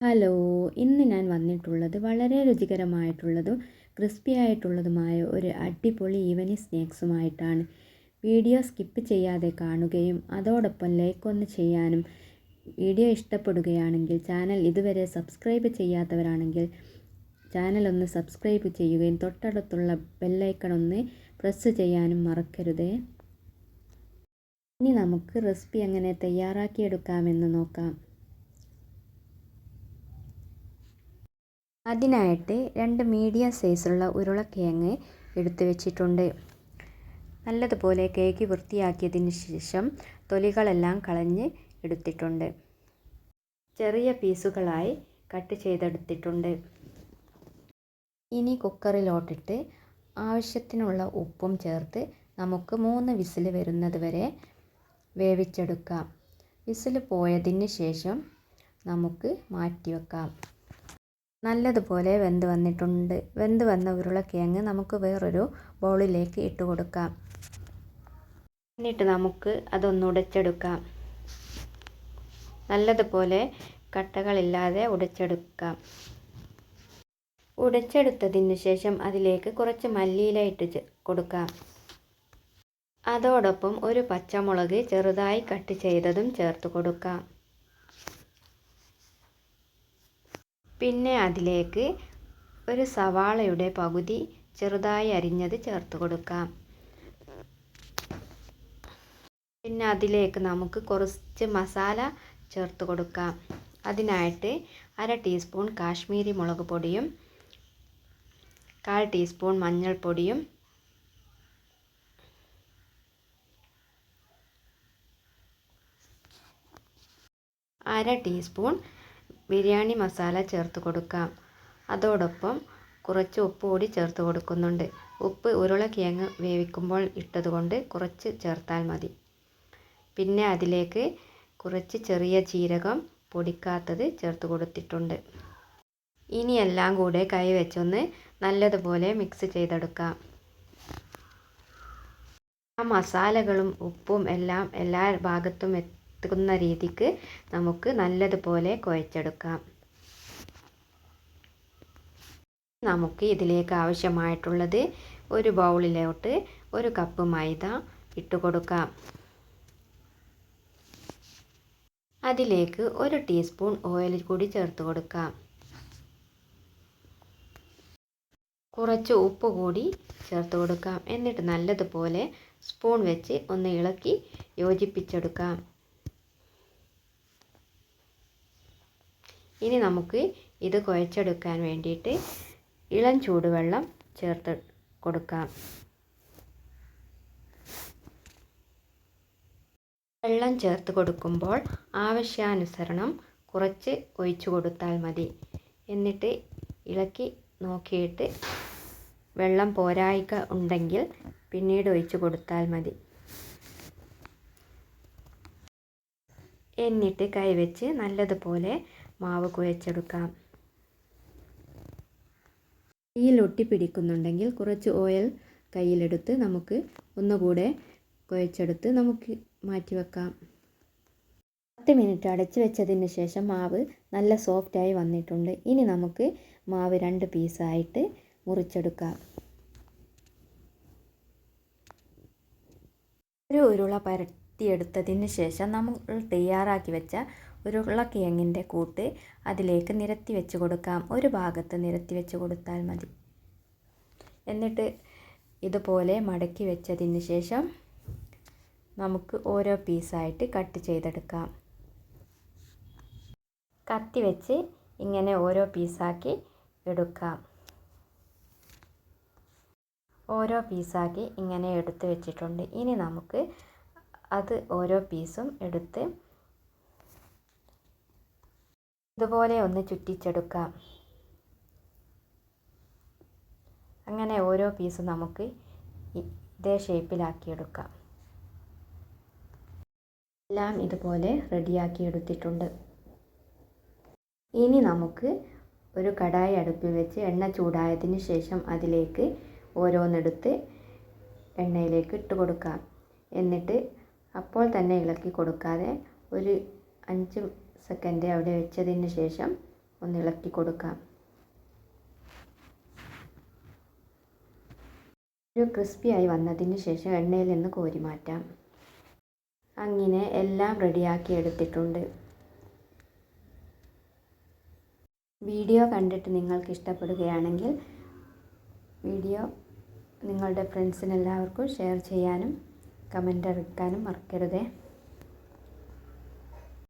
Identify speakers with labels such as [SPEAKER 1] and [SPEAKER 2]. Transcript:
[SPEAKER 1] Hello ഇന്ന് ഞാൻ വന്നിട്ടുള്ളത് വളരെ രുചികരമായിട്ടുള്ളതും ക്രിസ്പി ആയിട്ടുള്ളതുമായ ഒരു അടിപൊളി ഈവനി സ്നാക്സുമായിട്ടാണ്. വീഡിയോ സ്കിപ്പ് ചെയ്യാതെ കാണുകയും അതോടൊപ്പം ലൈക്ക് ഒന്ന് ചെയ്യാനും വീഡിയോ ഇഷ്ടപ്പെടുകയാണെങ്കിൽ ചാനൽ ഇതുവരെ സബ്സ്ക്രൈബ് ചെയ്യാത്തവരാണെങ്കിൽ ചാനൽ ഒന്ന് സബ്സ്ക്രൈബ് ചെയ്യുകയും തൊട്ടടുത്തുള്ള ബെല്ലൈക്കൺ ഒന്ന് പ്രസ് ചെയ്യാനും മറക്കരുതേ. ഇനി നമുക്ക് റെസിപ്പി എങ്ങനെ തയ്യാറാക്കിയെടുക്കാമെന്ന് നോക്കാം. അതിനായിട്ട് രണ്ട് മീഡിയം സൈസുള്ള ഉരുളക്കിഴങ്ങ് എടുത്തു വെച്ചിട്ടുണ്ട്. നല്ലതുപോലെ കേക്ക് വൃത്തിയാക്കിയതിന് ശേഷം തൊലികളെല്ലാം കളഞ്ഞ് എടുത്തിട്ടുണ്ട്. ചെറിയ പീസുകളായി കട്ട് ചെയ്തെടുത്തിട്ടുണ്ട്. ഇനി കുക്കറിലോട്ടിട്ട് ആവശ്യത്തിനുള്ള ഉപ്പും ചേർത്ത് നമുക്ക് മൂന്ന് വിസിൽ വരുന്നത് വരെ വേവിച്ചെടുക്കാം. വിസിൽ പോയതിന് ശേഷം നമുക്ക് മാറ്റി വെക്കാം നല്ലതുപോലെ വെന്ത് വന്നിട്ടുണ്ട്. വെന്ത് വന്ന ഉരുളക്കിഴങ്ങ് നമുക്ക് വേറൊരു ബൗളിലേക്ക് ഇട്ട് കൊടുക്കാം. എന്നിട്ട് നമുക്ക് അതൊന്ന് ഉടച്ചെടുക്കാം. നല്ലതുപോലെ കട്ടകളില്ലാതെ ഉടച്ചെടുക്കാം. ഉടച്ചെടുത്തതിന് ശേഷം അതിലേക്ക് കുറച്ച് മല്ലിയില ഇട്ട് കൊടുക്കാം. അതോടൊപ്പം ഒരു പച്ചമുളക് ചെറുതായി കട്ട് ചെയ്തതും ചേർത്ത് കൊടുക്കാം. പിന്നെ അതിലേക്ക് ഒരു സവാളയുടെ പകുതി ചെറുതായി അരിഞ്ഞത് ചേർത്ത് കൊടുക്കാം. പിന്നെ അതിലേക്ക് നമുക്ക് കുറച്ച് മസാല ചേർത്ത് കൊടുക്കാം. അതിനായിട്ട് അര ടീസ്പൂൺ കാശ്മീരി മുളക് പൊടിയും കാൽ ടീസ്പൂൺ മഞ്ഞൾപ്പൊടിയും അര ടീസ്പൂൺ ബിരിയാണി മസാല ചേർത്ത് കൊടുക്കാം. അതോടൊപ്പം കുറച്ച് ഉപ്പ് കൂടി ചേർത്ത് കൊടുക്കുന്നുണ്ട്. ഉപ്പ് ഉരുളക്കിഴങ്ങ് വേവിക്കുമ്പോൾ ഇട്ടതുകൊണ്ട് കുറച്ച് ചേർത്താൽ മതി. പിന്നെ അതിലേക്ക് കുറച്ച് ചെറിയ ജീരകം പൊടിക്കാത്തത് ചേർത്ത് കൊടുത്തിട്ടുണ്ട്. ഇനി എല്ലാം കൂടെ കൈ വെച്ചൊന്ന് നല്ലതുപോലെ മിക്സ് ചെയ്തെടുക്കാം. ആ മസാലകളും ഉപ്പും എല്ലാം എല്ലാ ഭാഗത്തും എത്തുന്ന രീതിക്ക് നമുക്ക് നല്ലതുപോലെ കുഴച്ചെടുക്കാം. നമുക്ക് ഇതിലേക്ക് ആവശ്യമായിട്ടുള്ളത് ഒരു ബൗളിലോട്ട് ഒരു കപ്പ് മൈദ ഇട്ട് കൊടുക്കാം. അതിലേക്ക് ഒരു ടീസ്പൂൺ ഓയിൽ കൂടി ചേർത്ത് കൊടുക്കാം. കുറച്ച് ഉപ്പ് കൂടി ചേർത്ത് കൊടുക്കാം. എന്നിട്ട് നല്ലതുപോലെ സ്പൂൺ വെച്ച് ഒന്ന് ഇളക്കി യോജിപ്പിച്ചെടുക്കാം. ഇനി നമുക്ക് ഇത് കുഴച്ചെടുക്കാൻ വേണ്ടിയിട്ട് ഇളം ചൂടുവെള്ളം ചേർത്ത് കൊടുക്കാം. വെള്ളം ചേർത്ത് കൊടുക്കുമ്പോൾ ആവശ്യാനുസരണം കുറച്ച് ഒഴിച്ചു കൊടുത്താൽ മതി. എന്നിട്ട് ഇളക്കി നോക്കിയിട്ട് വെള്ളം പോരായിക ഉണ്ടെങ്കിൽ പിന്നീട് ഒഴിച്ചു കൊടുത്താൽ മതി. എന്നിട്ട് കൈവച്ച് നല്ലതുപോലെ മാവ് കുഴച്ചെടുക്കാം കയ്യിൽ ഒട്ടിപ്പിടിക്കുന്നുണ്ടെങ്കിൽ കുറച്ച് ഓയിൽ കയ്യിലെടുത്ത് നമുക്ക് ഒന്നുകൂടെ കുഴച്ചെടുത്ത് നമുക്ക് മാറ്റി വെക്കാം. പത്ത് മിനിറ്റ് അടച്ചു വെച്ചതിന് ശേഷം മാവ് നല്ല സോഫ്റ്റായി വന്നിട്ടുണ്ട്. ഇനി നമുക്ക് മാവ് രണ്ട് പീസായിട്ട് മുറിച്ചെടുക്കാം. ഒരു ഉരുള പരത്തിയെടുത്തതിന് ശേഷം നമ്മൾ തയ്യാറാക്കി വെച്ച ഉരുളക്കിഴങ്ങിന്റെ കൂട്ട് അതിലേക്ക് നിരത്തി വെച്ച് കൊടുക്കാം. ഒരു ഭാഗത്ത് നിരത്തി വെച്ച് കൊടുത്താൽ മതി. എന്നിട്ട് ഇതുപോലെ മടക്കി വെച്ചതിന് ശേഷം നമുക്ക് ഓരോ പീസായിട്ട് കട്ട് ചെയ്തെടുക്കാം. കത്തി വെച്ച് ഇങ്ങനെ ഓരോ പീസാക്കി എടുക്കാം. ഓരോ പീസാക്കി ഇങ്ങനെ എടുത്ത് വെച്ചിട്ടുണ്ട്. ഇനി നമുക്ക് അത് ഓരോ പീസും എടുത്ത് ഇതുപോലെ ഒന്ന് ചുറ്റിച്ചെടുക്കാം. അങ്ങനെ ഓരോ പീസ് നമുക്ക് ഇതേ ഷേപ്പിലാക്കിയെടുക്കാം എല്ലാം ഇതുപോലെ റെഡിയാക്കി എടുത്തിട്ടുണ്ട് ഇനി നമുക്ക് ഒരു കടായി അടുപ്പിൽ വെച്ച് എണ്ണ ചൂടായതിന് ശേഷം അതിലേക്ക് ഓരോന്നെടുത്ത് എണ്ണയിലേക്ക് ഇട്ട് കൊടുക്കാം. എന്നിട്ട് അപ്പോൾ തന്നെ ഇളക്കി കൊടുക്കാതെ ഒരു അഞ്ച് സെക്കൻഡ് അവിടെ വെച്ചതിന് ശേഷം ഒന്ന് ഇളക്കി കൊടുക്കാം. ഒരു ക്രിസ്പിയായി വന്നതിന് ശേഷം എണ്ണയിൽ നിന്ന് കോരി മാറ്റാം. അങ്ങനെ എല്ലാം റെഡിയാക്കി എടുത്തിട്ടുണ്ട്. വീഡിയോ കണ്ടിട്ട് നിങ്ങൾക്ക് ഇഷ്ടപ്പെടുകയാണെങ്കിൽ വീഡിയോ നിങ്ങളുടെ ഫ്രണ്ട്സിനെല്ലാവർക്കും ഷെയർ ചെയ്യാനും കമന്റ് അറിയിക്കാനും മറക്കരുതേ.